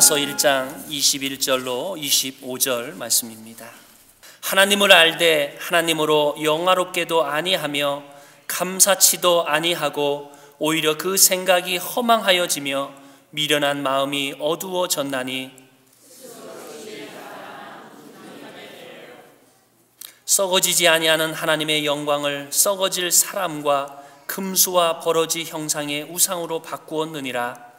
로마서 1장 21절로 25절 말씀입니다. 하나님을 알되 하나님으로 영화롭게도 아니하며 감사치도 아니하고 오히려 그 생각이 허망하여지며 미련한 마음이 어두워졌나니 썩어지지 아니하는 하나님의 영광을 썩어질 사람과 금수와 버러지 형상의 우상으로 바꾸었느니라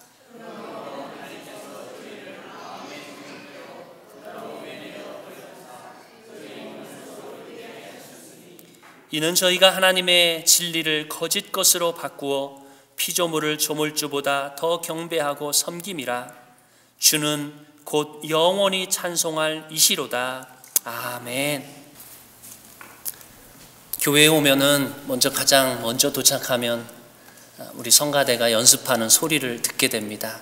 이는 저희가 하나님의 진리를 거짓 것으로 바꾸어 피조물을 조물주보다 더 경배하고 섬김이라 주는 곧 영원히 찬송할 이시로다. 아멘. 교회에 오면은 먼저 가장 먼저 도착하면 우리 성가대가 연습하는 소리를 듣게 됩니다.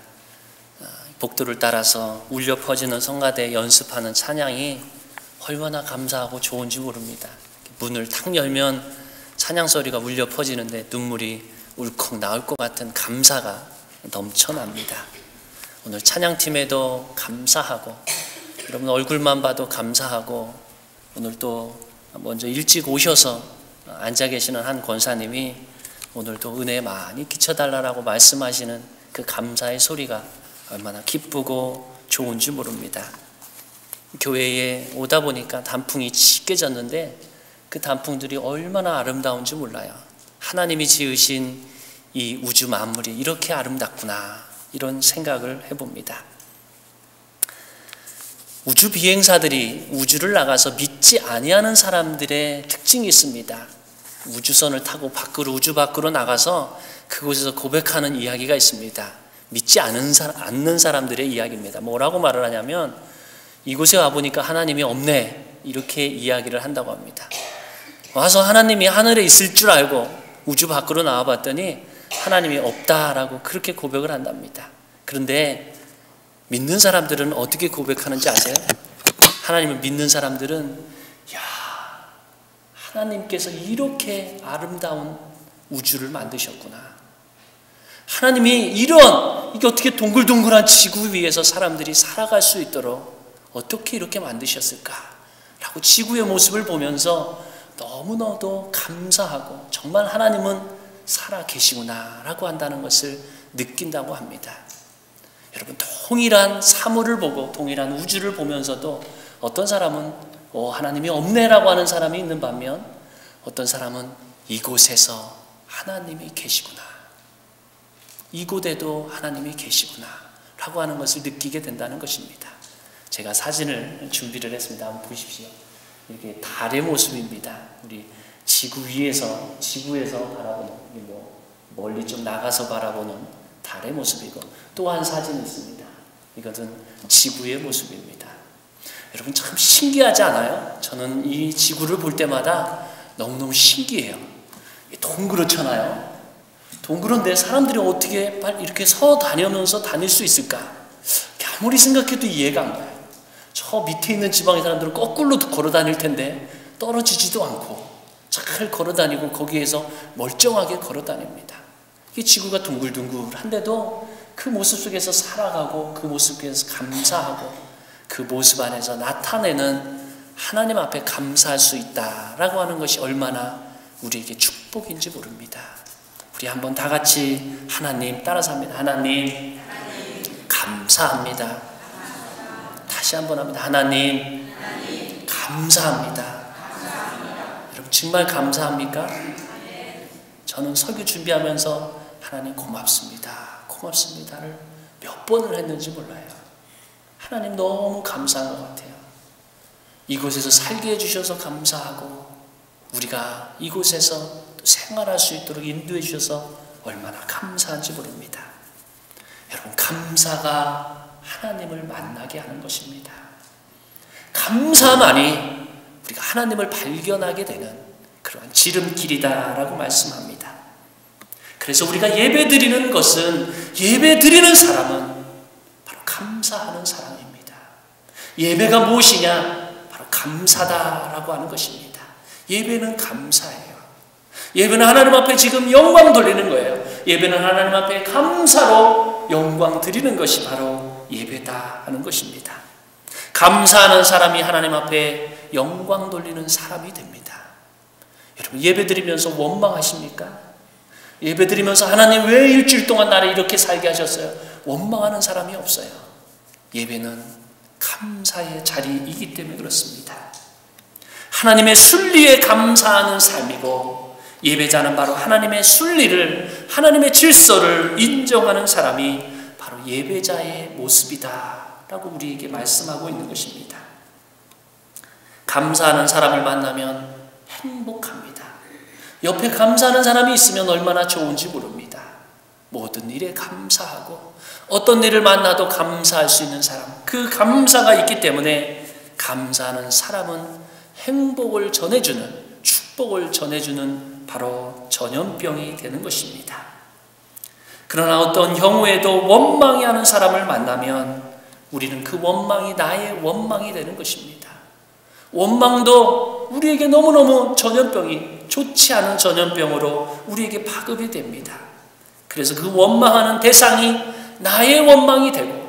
복도를 따라서 울려 퍼지는 성가대 연습하는 찬양이 얼마나 감사하고 좋은지 모릅니다. 문을 탁 열면 찬양 소리가 울려 퍼지는데 눈물이 울컥 나올 것 같은 감사가 넘쳐납니다. 오늘 찬양팀에도 감사하고 여러분 얼굴만 봐도 감사하고 오늘 또 먼저 일찍 오셔서 앉아 계시는 한 권사님이 오늘도 은혜 많이 끼쳐달라고 말씀하시는 그 감사의 소리가 얼마나 기쁘고 좋은지 모릅니다. 교회에 오다 보니까 단풍이 짙게 졌는데 그 단풍들이 얼마나 아름다운지 몰라요. 하나님이 지으신 이 우주 만물이 이렇게 아름답구나 이런 생각을 해봅니다. 우주 비행사들이 우주를 나가서 믿지 아니하는 사람들의 특징이 있습니다. 우주선을 타고 밖으로 우주 밖으로 나가서 그곳에서 고백하는 이야기가 있습니다. 믿지 않은 사람, 않는 사람들의 이야기입니다. 뭐라고 말을 하냐면 이곳에 와 보니까 하나님이 없네 이렇게 이야기를 한다고 합니다. 와서 하나님이 하늘에 있을 줄 알고 우주 밖으로 나와 봤더니 하나님이 없다라고 그렇게 고백을 한답니다. 그런데 믿는 사람들은 어떻게 고백하는지 아세요? 하나님을 믿는 사람들은 야 하나님께서 이렇게 아름다운 우주를 만드셨구나. 하나님이 이런 이게 어떻게 동글동글한 지구 위에서 사람들이 살아갈 수 있도록 어떻게 이렇게 만드셨을까? 라고 지구의 모습을 보면서 너무너도 감사하고 정말 하나님은 살아 계시구나 라고 한다는 것을 느낀다고 합니다. 여러분, 동일한 사물을 보고 동일한 우주를 보면서도 어떤 사람은 오, 하나님이 없네라고 하는 사람이 있는 반면 어떤 사람은 이곳에서 하나님이 계시구나. 이곳에도 하나님이 계시구나. 라고 하는 것을 느끼게 된다는 것입니다. 제가 사진을 준비를 했습니다. 한번 보십시오. 이렇게 달의 모습입니다. 우리 지구 위에서 지구에서 바라보는 뭐 멀리 좀 나가서 바라보는 달의 모습이고 또 한 사진이 있습니다. 이것은 지구의 모습입니다. 여러분 참 신기하지 않아요? 저는 이 지구를 볼 때마다 너무너무 신기해요. 동그랗잖아요. 동그란데 사람들이 어떻게 이렇게 서 다니면서 다닐 수 있을까? 아무리 생각해도 이해가 안 가요. 저 밑에 있는 지방의 사람들은 거꾸로 걸어 다닐 텐데 떨어지지도 않고 잘 걸어 다니고 거기에서 멀쩡하게 걸어 다닙니다. 이 지구가 둥글둥글한데도 그 모습 속에서 살아가고 그 모습 속에서 감사하고 그 모습 안에서 나타내는 하나님 앞에 감사할 수 있다라고 하는 것이 얼마나 우리에게 축복인지 모릅니다. 우리 한번 다 같이 하나님 따라서 합니다. 하나님. 감사합니다. 다시 한번 합니다. 하나님, 하나님 감사합니다. 감사합니다. 여러분 정말 감사합니까? 저는 설교 준비하면서 하나님 고맙습니다. 고맙습니다를 몇 번을 했는지 몰라요. 하나님 너무 감사한 것 같아요. 이곳에서 살게 해주셔서 감사하고 우리가 이곳에서 생활할 수 있도록 인도해 주셔서 얼마나 감사한지 모릅니다. 여러분 감사가 하나님을 만나게 하는 것입니다. 감사만이 우리가 하나님을 발견하게 되는 그러한 지름길이다라고 말씀합니다. 그래서 우리가 예배 드리는 것은 예배 드리는 사람은 바로 감사하는 사람입니다. 예배가 무엇이냐? 바로 감사다라고 하는 것입니다. 예배는 감사예요. 예배는 하나님 앞에 지금 영광 돌리는 거예요. 예배는 하나님 앞에 감사로 영광 드리는 것이 바로 예배다 하는 것입니다. 감사하는 사람이 하나님 앞에 영광 돌리는 사람이 됩니다. 여러분 예배 드리면서 원망하십니까? 예배 드리면서 하나님 왜 일주일 동안 나를 이렇게 살게 하셨어요? 원망하는 사람이 없어요. 예배는 감사의 자리이기 때문에 그렇습니다. 하나님의 순리에 감사하는 삶이고 예배자는 바로 하나님의 순리를 하나님의 질서를 인정하는 사람이 예배자의 모습이다 라고 우리에게 말씀하고 있는 것입니다. 감사하는 사람을 만나면 행복합니다. 옆에 감사하는 사람이 있으면 얼마나 좋은지 모릅니다. 모든 일에 감사하고 어떤 일을 만나도 감사할 수 있는 사람, 그 감사가 있기 때문에 감사하는 사람은 행복을 전해주는, 축복을 전해주는 바로 전염병이 되는 것입니다. 그러나 어떤 경우에도 원망이 하는 사람을 만나면 우리는 그 원망이 나의 원망이 되는 것입니다. 원망도 우리에게 너무너무 전염병이 좋지 않은 전염병으로 우리에게 파급이 됩니다. 그래서 그 원망하는 대상이 나의 원망이 되고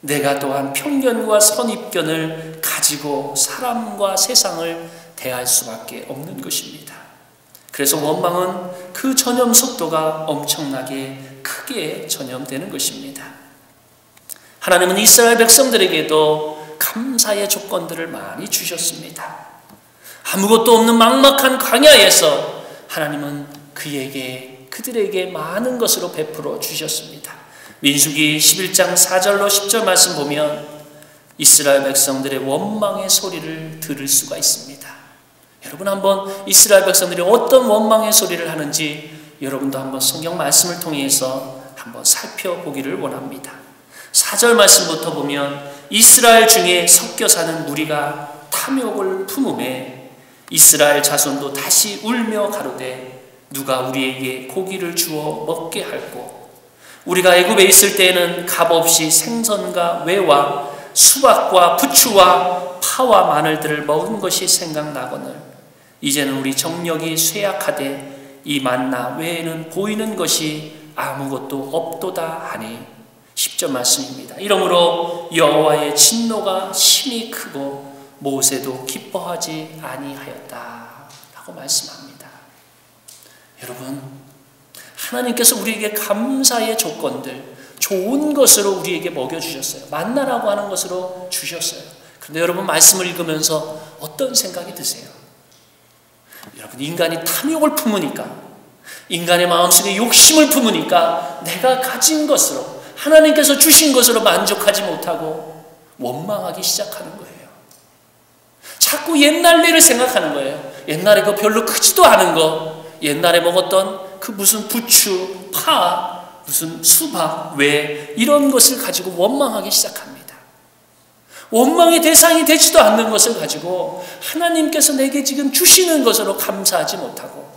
내가 또한 편견과 선입견을 가지고 사람과 세상을 대할 수밖에 없는 것입니다. 그래서 원망은 그 전염 속도가 엄청나게 크게 전염되는 것입니다. 하나님은 이스라엘 백성들에게도 감사의 조건들을 많이 주셨습니다. 아무것도 없는 막막한 광야에서 하나님은 그에게 그들에게 많은 것으로 베풀어 주셨습니다. 민수기 11장 4절로 10절 말씀 보면 이스라엘 백성들의 원망의 소리를 들을 수가 있습니다. 여러분 한번 이스라엘 백성들이 어떤 원망의 소리를 하는지 여러분도 한번 성경 말씀을 통해서 한번 살펴보기를 원합니다. 4절 말씀부터 보면 이스라엘 중에 섞여 사는 무리가 탐욕을 품음에 이스라엘 자손도 다시 울며 가로되 누가 우리에게 고기를 주어 먹게 할꼬 우리가 애굽에 있을 때에는 값없이 생선과 외와 수박과 부추와 파와 마늘들을 먹은 것이 생각나거늘 이제는 우리 정력이 쇠약하되 이 만나 외에는 보이는 것이 아무것도 없도다 하니 10절 말씀입니다. 이러므로 여호와의 진노가 심히 크고 모세도 기뻐하지 아니하였다 라고 말씀합니다. 여러분 하나님께서 우리에게 감사의 조건들, 좋은 것으로 우리에게 먹여주셨어요. 만나라고 하는 것으로 주셨어요. 그런데 여러분 말씀을 읽으면서 어떤 생각이 드세요? 여러분 인간이 탐욕을 품으니까 인간의 마음속에 욕심을 품으니까 내가 가진 것으로 하나님께서 주신 것으로 만족하지 못하고 원망하기 시작하는 거예요. 자꾸 옛날 일을 생각하는 거예요. 옛날에 그 별로 크지도 않은 거, 옛날에 먹었던 그 무슨 부추, 파, 무슨 수박, 왜 이런 것을 가지고 원망하기 시작합니다. 원망의 대상이 되지도 않는 것을 가지고 하나님께서 내게 지금 주시는 것으로 감사하지 못하고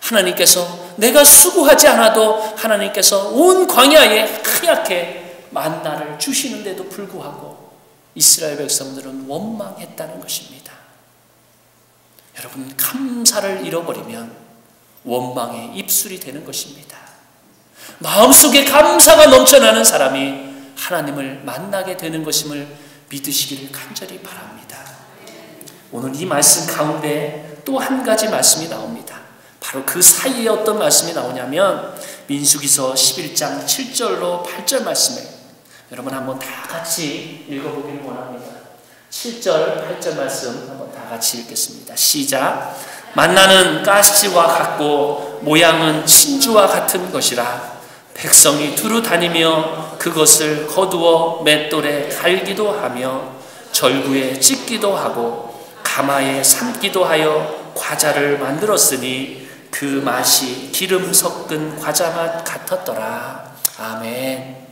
하나님께서 내가 수고하지 않아도 하나님께서 온 광야에 하얗게 만나를 주시는데도 불구하고 이스라엘 백성들은 원망했다는 것입니다. 여러분 감사를 잃어버리면 원망의 입술이 되는 것입니다. 마음속에 감사가 넘쳐나는 사람이 하나님을 만나게 되는 것임을 믿으시기를 간절히 바랍니다. 오늘 이 말씀 가운데 또 한 가지 말씀이 나옵니다. 바로 그 사이에 어떤 말씀이 나오냐면 민수기서 11장 7절로 8절 말씀을 여러분 한번 다 같이 읽어보기를 원합니다. 7절, 8절 말씀 한번 다 같이 읽겠습니다. 시작. 만나는 가시와 같고 모양은 진주와 같은 것이라 백성이 두루 다니며 그것을 거두어 맷돌에 갈기도 하며 절구에 찢기도 하고 가마에 삶기도 하여 과자를 만들었으니 그 맛이 기름 섞은 과자 맛 같았더라. 아멘.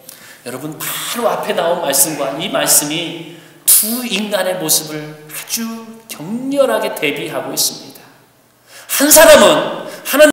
여러분 바로 앞에 나온 말씀과 이 말씀이 두 인간의 모습을 아주 격렬하게 대비하고 있습니다. 한 사람은